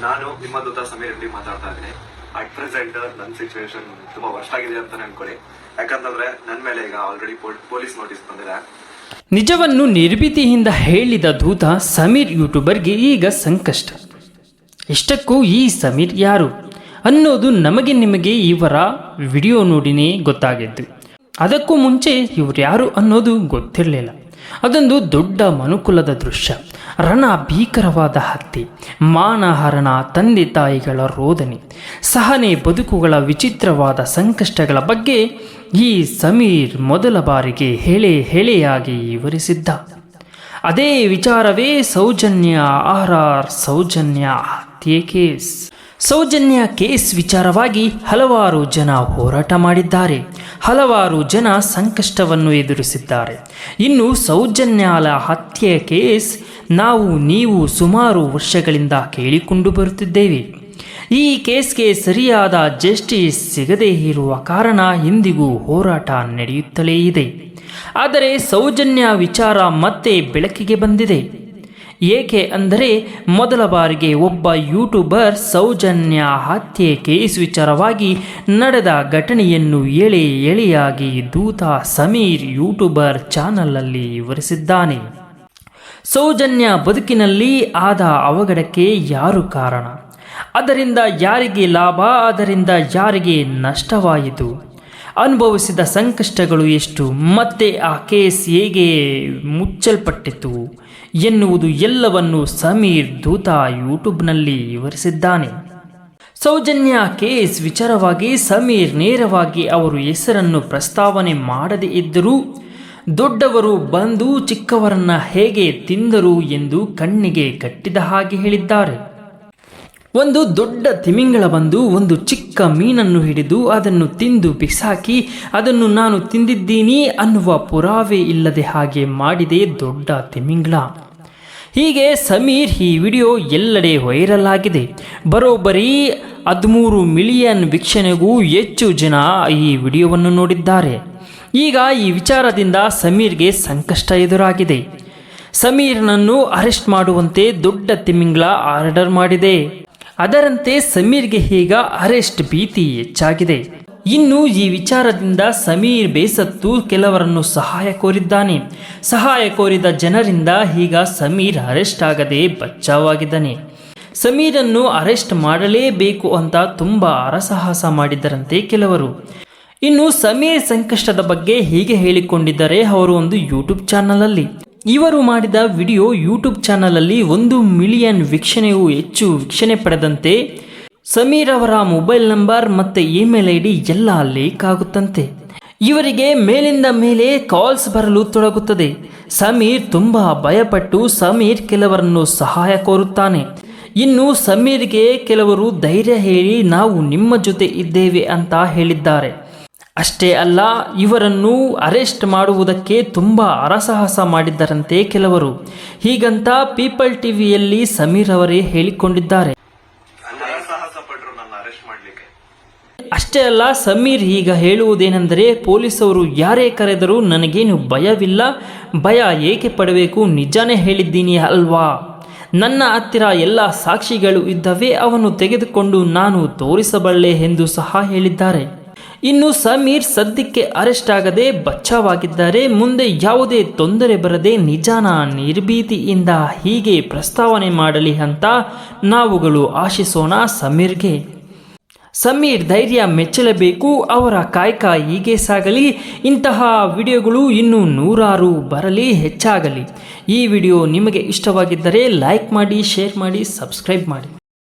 ನಾನು ನಿಮ್ಮ ದೂತ ಸಮೀರ್ ರೆಡ್ಡಿ ಮಾತಾಡ್ತಾ ಇದ್ದೀನಿ. ಅಟ್ ಪ್ರೆಸೆಂಟ್ ನನ್ನ ಸಿಚುವೇಶನ್ ತುಂಬಾ ವರ್ಷ ಆಗಿದೆ ಅಂತ ಅನ್ಕೊಳ್ಳಿ. ಯಾಕಂತಂದ್ರೆ ನನ್ನ ಮೇಲೆ ಈಗ ಆಲ್ರೆಡಿ ಪೊಲೀಸ್ ನೋಟಿಸ್ ಬಂದಿದೆ. ನಿಜವನ್ನು ನಿರ್ಭೀತಿಯಿಂದ ಹೇಳಿದ ದೂತ ಸಮೀರ್ ಯೂಟ್ಯೂಬರ್ಗೆ ಈಗ ಸಂಕಷ್ಟ. ಇಷ್ಟಕ್ಕೂ ಈ ಸಮೀರ್ ಯಾರು? ಅನ್ನೋದು ನಮಗೆ ನಿಮಗೆ ಇವರ ವಿಡಿಯೋ ನೋಡಿನೇ ಗೊತ್ತಾಗಿದ್ದು. ಅದಕ್ಕೂ ಮುಂಚೆ ಇವರು ಯಾರು ಅನ್ನೋದು ಗೊತ್ತಿರಲಿಲ್ಲ. ಅದೊಂದು ದೊಡ್ಡ ಮನುಕುಲದ ದೃಶ್ಯ. ರಣ ಭೀಕರವಾದ ಹತ್ಯೆ ಮಾನಹರಣ ತಂದೆ ತಾಯಿಗಳ ರೋದನೆ, ಸಹನೆ ಬದುಕುಗಳ ವಿಚಿತ್ರವಾದ ಸಂಕಷ್ಟಗಳ ಬಗ್ಗೆ ಈ ಸಮೀರ್ ಮೊದಲ ಬಾರಿಗೆ ಹೇಳೆ ಹೇಳೆಯಾಗಿ ವಿವರಿಸಿದ್ದ. ಅದೇ ವಿಚಾರವೇ ಸೌಜನ್ಯ, ಆರ್ ಆರ್ ಸೌಜನ್ಯ ಹತ್ಯೆ ಕೇಸ್. ಸೌಜನ್ಯ ಕೇಸ್ ವಿಚಾರವಾಗಿ ಹಲವಾರು ಜನ ಹೋರಾಟ ಮಾಡಿದ್ದಾರೆ. ಹಲವಾರು ಜನ ಸಂಕಷ್ಟವನ್ನು ಎದುರಿಸಿದ್ದಾರೆ. ಇನ್ನು ಸೌಜನ್ಯಾಲ ಹತ್ಯೆ ಕೇಸ್ ನಾವು ನೀವು ಸುಮಾರು ವರ್ಷಗಳಿಂದ ಕೇಳಿಕೊಂಡು ಬರುತ್ತಿದ್ದೇವೆ. ಈ ಕೇಸ್ಗೆ ಸರಿಯಾದ ಜಸ್ಟಿಸ್ ಸಿಗದೇ ಇರುವ ಕಾರಣ ಇಂದಿಗೂ ಹೋರಾಟ ನಡೆಯುತ್ತಲೇ ಇದೆ. ಆದರೆ ಸೌಜನ್ಯ ವಿಚಾರ ಮತ್ತೆ ಬೆಳಕಿಗೆ ಬಂದಿದೆ. ಏಕೆ ಅಂದರೆ ಮೊದಲ ಬಾರಿಗೆ ಒಬ್ಬ ಯೂಟ್ಯೂಬರ್ ಸೌಜನ್ಯ ಹತ್ಯೆ ಕೇಸ್ ವಿಚಾರವಾಗಿ ನಡೆದ ಘಟನೆಯನ್ನು ಎಳೆ ಎಳೆಯಾಗಿ ದೂತ ಸಮೀರ್ ಯೂಟ್ಯೂಬರ್ ಚಾನಲಲ್ಲಿ ವಿವರಿಸಿದ್ದಾನೆ. ಸೌಜನ್ಯ ಬದುಕಿನಲ್ಲಿ ಆದ ಅವಘಡಕ್ಕೆ ಯಾರು ಕಾರಣ? ಅದರಿಂದ ಯಾರಿಗೆ ಲಾಭ? ಅದರಿಂದ ಯಾರಿಗೆ ನಷ್ಟವಾಯಿತು? ಅನುಭವಿಸಿದ ಸಂಕಷ್ಟಗಳು ಎಷ್ಟು? ಮತ್ತೆ ಆ ಕೇಸ್ ಹೇಗೆ ಮುಚ್ಚಲ್ಪಟ್ಟಿತು ಎನ್ನುವುದು ಎಲ್ಲವನ್ನು ಸಮೀರ್ ದೂತ ಯೂಟ್ಯೂಬ್ನಲ್ಲಿ ವಿವರಿಸಿದ್ದಾನೆ. ಸೌಜನ್ಯ ಕೇಸ್ ವಿಚಾರವಾಗಿ ಸಮೀರ್ ನೇರವಾಗಿ ಅವರು ಹೆಸರನ್ನು ಪ್ರಸ್ತಾವನೆ ಮಾಡದೇ ಇದ್ದರೂ, ದೊಡ್ಡವರು ಬಂದು ಚಿಕ್ಕವರನ್ನ ಹೇಗೆ ತಿಂದರು ಎಂದು ಕಣ್ಣಿಗೆ ಕಟ್ಟಿದ ಹಾಗೆ ಹೇಳಿದ್ದಾರೆ. ಒಂದು ದೊಡ್ಡ ತಿಮಿಂಗಳ ಬಂದು ಒಂದು ಚಿಕ್ಕ ಮೀನನ್ನು ಹಿಡಿದು ಅದನ್ನು ತಿಂದು ಬಿಸಾಕಿ, ಅದನ್ನು ನಾನು ತಿಂದಿದ್ದೀನಿ ಅನ್ನುವ ಪುರಾವೆ ಇಲ್ಲದೆ ಹಾಗೆ ಮಾಡಿದೆ ದೊಡ್ಡ ತಿಮಿಂಗಳ. ಹೀಗೆ ಸಮೀರ್ ಈ ವಿಡಿಯೋ ಎಲ್ಲೆಡೆ ವೈರಲ್ ಆಗಿದೆ. ಬರೋಬ್ಬರಿ ಹದಿಮೂರು ಮಿಲಿಯನ್ ವೀಕ್ಷಣೆಗೂ ಹೆಚ್ಚು ಜನ ಈ ವಿಡಿಯೋವನ್ನು ನೋಡಿದ್ದಾರೆ. ಈಗ ಈ ವಿಚಾರದಿಂದ ಸಮೀರ್ಗೆ ಸಂಕಷ್ಟ ಎದುರಾಗಿದೆ. ಸಮೀರ್ನನ್ನು ಅರೆಸ್ಟ್ ಮಾಡುವಂತೆ ದೊಡ್ಡ ತಿಮಿಂಗ್ಳ ಆರ್ಡರ್ ಮಾಡಿದೆ. ಅದರಂತೆ ಸಮೀರ್ಗೆ ಈಗ ಅರೆಸ್ಟ್ ಭೀತಿ ಹೆಚ್ಚಾಗಿದೆ. ಇನ್ನು ಈ ವಿಚಾರದಿಂದ ಸಮೀರ್ ಬೇಸತ್ತು ಕೆಲವರನ್ನು ಸಹಾಯ ಕೋರಿದ್ದಾನೆ. ಸಹಾಯ ಕೋರಿದ ಜನರಿಂದ ಈಗ ಸಮೀರ್ ಅರೆಸ್ಟ್ ಆಗದೆ ಬಚ್ಚಾವಾಗಿದ್ದಾನೆ. ಸಮೀರನ್ನು ಅರೆಸ್ಟ್ ಮಾಡಲೇಬೇಕು ಅಂತ ತುಂಬ ಅರಸಾಹಸ ಮಾಡಿದ್ದರಂತೆ ಕೆಲವರು. ಇನ್ನು ಸಮೀರ್ ಸಂಕಷ್ಟದ ಬಗ್ಗೆ ಹೀಗೆ ಹೇಳಿಕೊಂಡಿದ್ದಾರೆ ಅವರು ಒಂದು ಯೂಟ್ಯೂಬ್ ಚಾನಲಲ್ಲಿ. ಇವರು ಮಾಡಿದ ವಿಡಿಯೋ ಯೂಟ್ಯೂಬ್ ಚಾನಲಲ್ಲಿ ಒಂದು ಮಿಲಿಯನ್ ವೀಕ್ಷಣೆಯೂ ಹೆಚ್ಚು ವೀಕ್ಷಣೆ ಪಡೆದಂತೆ ಸಮೀರ್ ಅವರ ಮೊಬೈಲ್ ನಂಬರ್ ಮತ್ತೆ ಇಮೇಲ್ ಐ ಡಿ ಎಲ್ಲ ಲೀಕ್ ಆಗುತ್ತಂತೆ. ಇವರಿಗೆ ಮೇಲಿಂದ ಮೇಲೆ ಕಾಲ್ಸ್ ಬರಲು ತೊಡಗುತ್ತದೆ. ಸಮೀರ್ ತುಂಬಾ ಭಯಪಟ್ಟು ಸಮೀರ್ ಕೆಲವರನ್ನು ಸಹಾಯ ಕೋರುತ್ತಾನೆ. ಇನ್ನು ಸಮೀರ್ಗೆ ಕೆಲವರು ಧೈರ್ಯ ಹೇಳಿ ನಾವು ನಿಮ್ಮ ಜೊತೆ ಇದ್ದೇವೆ ಅಂತ ಹೇಳಿದ್ದಾರೆ. ಅಷ್ಟೇ ಅಲ್ಲ ಇವರನ್ನು ಅರೆಸ್ಟ್ ಮಾಡುವುದಕ್ಕೆ ತುಂಬ ಅರಸಾಹಸ ಮಾಡಿದ್ದರಂತೆ ಕೆಲವರು. ಹೀಗಂತ ಪೀಪಲ್ ಟಿವಿಯಲ್ಲಿ ಸಮೀರ್ ಅವರೇ ಹೇಳಿಕೊಂಡಿದ್ದಾರೆ. ಅಷ್ಟೇ ಅಲ್ಲ ಸಮೀರ್ ಈಗ ಹೇಳುವುದೇನೆಂದರೆ ಪೊಲೀಸವರು ಯಾರೇ ಕರೆದರೂ ನನಗೇನು ಭಯವಿಲ್ಲ. ಭಯ ಏಕೆ ಪಡಬೇಕು ನಿಜಾನೇ ಹೇಳಿದ್ದೀನಿ ಅಲ್ವಾ? ನನ್ನ ಹತ್ತಿರ ಎಲ್ಲ ಸಾಕ್ಷಿಗಳು ಇದ್ದವೇ ಅವನು ತೆಗೆದುಕೊಂಡು ನಾನು ತೋರಿಸಬಲ್ಲೆ ಎಂದು ಸಹ ಹೇಳಿದ್ದಾರೆ. ಇನ್ನು ಸಮೀರ್ ಸದ್ಯಕ್ಕೆ ಅರೆಸ್ಟ್ ಆಗದೆ ಬಚ್ಚಾವಾಗಿದ್ದಾರೆ. ಮುಂದೆ ಯಾವುದೇ ತೊಂದರೆ ಬರದೆ ನಿಜಾನ ನಿರ್ಭೀತಿಯಿಂದ ಹೀಗೆ ಪ್ರಸ್ತಾವನೆ ಮಾಡಲಿ ಅಂತ ನಾವುಗಳು ಆಶಿಸೋಣ ಸಮೀರ್ಗೆ. ಸಮೀರ್ ಧೈರ್ಯ ಮೆಚ್ಚಲೇಬೇಕು, ಅವರ ಕಾಯಕ ಹೀಗೆ ಸಾಗಲಿ. ಇಂತಹ ವಿಡಿಯೋಗಳು ಇನ್ನೂ ನೂರಾರು ಬರಲಿ, ಹೆಚ್ಚಾಗಲಿ. ಈ ವಿಡಿಯೋ ನಿಮಗೆ ಇಷ್ಟವಾಗಿದ್ದರೆ ಲೈಕ್ ಮಾಡಿ, ಶೇರ್ ಮಾಡಿ, ಸಬ್ಸ್ಕ್ರೈಬ್ ಮಾಡಿ.